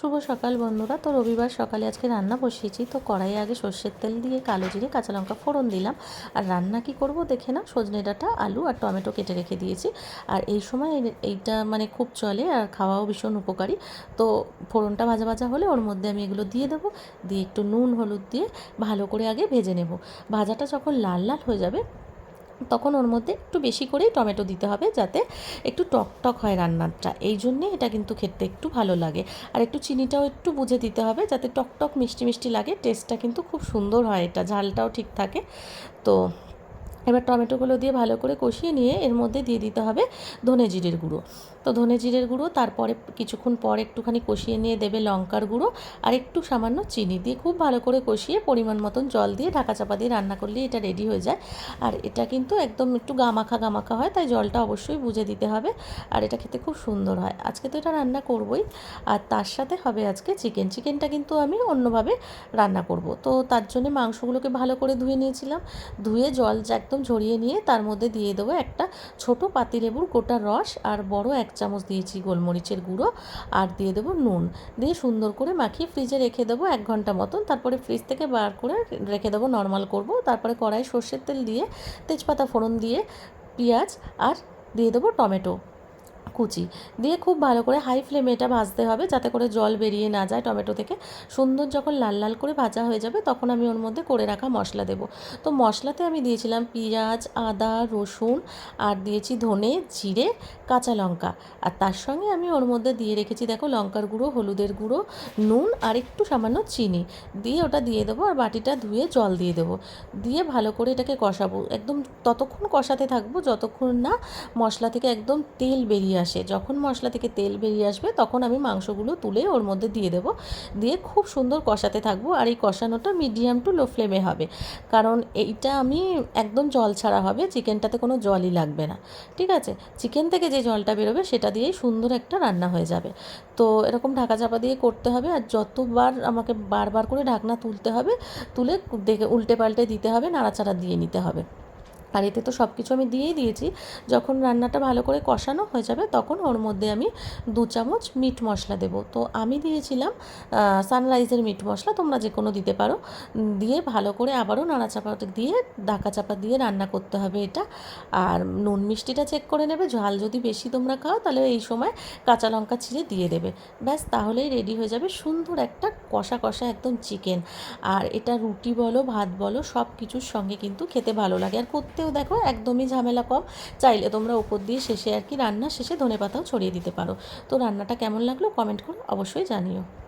শুভ সকাল বন্ধুরা। তো রবিবার সকালে আজকে রান্না বসিয়েছি। তো কড়াইয়ে আগে সর্ষের তেল দিয়ে কালো জিরে, কাঁচা লঙ্কা ফোড়ন দিলাম। আর রান্না কি করব দেখে না সজনে ডাঁটা, আলু আর টমেটো কেটে রেখে দিয়েছি। আর এই সময় এই- এইটা মানে খুব চলে আর খাওয়াও ভীষণ উপকারী। তো ফোড়নটা ভাজা ভাজা হলে ওর মধ্যে আমি এগুলো দিয়ে দেবো। দিয়ে একটু নুন, হলুদ দিয়ে ভালো করে আগে ভেজে নেব। ভাজাটা যখন লাল লাল হয়ে যাবে তখন ওর মধ্যে একটু বেশি করেই টমেটো দিতে হবে যাতে একটু টক টক হয় রান্নাটা। এই জন্যে এটা কিন্তু খেতে একটু ভালো লাগে। আর একটু চিনিটাও একটু বুঝে দিতে হবে যাতে টক টক মিষ্টি মিষ্টি লাগে টেস্টটা কিন্তু খুব সুন্দর হয় এটা, ঝালটাও ঠিক থাকে। তো এবার টমেটোগুলো দিয়ে ভালো করে কষিয়ে নিয়ে এর মধ্যে দিয়ে দিতে হবে ধনে জিরের গুঁড়ো। তো ধনে জিরের গুঁড়ো, তারপরে কিছুক্ষণ পর একটুখানি কষিয়ে নিয়ে দেবে লঙ্কার গুঁড়ো আর একটু সামান্য চিনি দিয়ে খুব ভালো করে কষিয়ে পরিমাণ মতন জল দিয়ে ঢাকা চাপা দিয়ে রান্না করলেই এটা রেডি হয়ে যায়। আর এটা কিন্তু একদম একটু গামাখা গামাখা হয়, তাই জলটা অবশ্যই বুঝে দিতে হবে আর এটা খেতে খুব সুন্দর হয়। আজকে তো এটা রান্না করবই আর তার সাথে হবে আজকে চিকেন চিকেনটা কিন্তু আমি অন্যভাবে রান্না করব। তো তার জন্য মাংসগুলোকে ভালো করে ধুয়ে নিয়েছিলাম। ধুয়ে জল একদম ঝরিয়ে নিয়ে তার মধ্যে দিয়ে দেবো একটা ছোট পাতিলেবুর গোটা রস আর বড় এক চামচ দিয়েছি গোলমরিচের গুঁড়ো আর দিয়ে দেবো নুন। দিয়ে সুন্দর করে মাখিয়ে ফ্রিজে রেখে দেবো এক ঘণ্টা মতন। তারপরে ফ্রিজ থেকে বার করে রেখে দেবো নর্মাল করব। তারপরে কড়াই সর্ষের তেল দিয়ে তেজপাতা ফোড়ন দিয়ে পেঁয়াজ আর দিয়ে দেবো টমেটো। কুচি। দিয়ে খুব ভালো করে হাই ফ্লেমে এটা ভাজতে হবে যাতে করে জল বেরিয়ে না যায় টমেটো থেকে। সুন্দর যখন লাল লাল করে ভাজা হয়ে যাবে তখন আমি ওর মধ্যে করে রাখা মশলা দেব। তো মশলাতে আমি দিয়েছিলাম পেঁয়াজ, আদা, রসুন আর দিয়েছি ধনে, জিরে, কাঁচা লঙ্কা। আর তার সঙ্গে আমি ওর মধ্যে দিয়ে রেখেছি দেখো লঙ্কার গুঁড়ো, হলুদের গুঁড়ো, নুন আর একটু সামান্য চিনি। দিয়ে ওটা দিয়ে দেবো আর বাটিটা ধুয়ে জল দিয়ে দেবো। দিয়ে ভালো করে এটাকে কষাবো। একদম ততক্ষণ কষাতে থাকব যতক্ষণ না মশলা থেকে একদম তেল বেরিয়ে যখন মশলা থেকে তেল বেরিয়ে আসবে, তখন আমি মাংসগুলো তুলে ওর মধ্যে দিয়ে দেবো। দিয়ে খুব সুন্দর কষাতে থাকব আর এই কষানোটা মিডিয়াম টু লো ফ্লেমে হবে। কারণ এইটা আমি একদম জল ছাড়া হবে চিকেনটাতে কোনো জলই লাগবে না। ঠিক আছে? চিকেন থেকে যে জলটা বেরোবে, সেটা দিয়েই সুন্দর একটা রান্না হয়ে যাবে। তো এরকম ঢাকা চাপা দিয়ে করতে হবে আর যতবার আমাকে বারবার করে ঢাকনা তুলতে হবে, তুলে দেখে উল্টে পাল্টে দিতে হবে, নাড়াচাড়া দিয়ে নিতে হবে। আর এতে তো সব কিছু আমি দিয়েই দিয়েছি। যখন রান্নাটা ভালো করে কষানো হয়ে যাবে তখন ওর মধ্যে আমি দু চামচ মিট মশলা দেবো। তো আমি দিয়েছিলাম সানরাইজের মিট মশলা, তোমরা যে কোনো দিতে পারো। দিয়ে ভালো করে আবারও নাড়াচাপা দিয়ে ঢাকা চাপা দিয়ে রান্না করতে হবে এটা। আর নুন মিষ্টিটা চেক করে নেবে, ঝাল যদি বেশি তোমরা খাও তাহলে এই সময় কাঁচা লঙ্কা ছিঁড়ে দিয়ে দেবে। ব্যাস, তাহলেই রেডি হয়ে যাবে সুন্দর একটা কষা কষা একদম চিকেন আর এটা রুটি বলো, ভাত বলো সব কিছুর সঙ্গে কিন্তু খেতে ভালো লাগে। আর করতেও দেখো একদমই ঝামেলা কম। চাইলে তোমরা উপর দিয়ে শেষে আর কি রান্না শেষে ধনে পাতাও ছড়িয়ে দিতে পারো। তো রান্নাটা কেমন লাগল কমেন্ট করে অবশ্যই জানিও।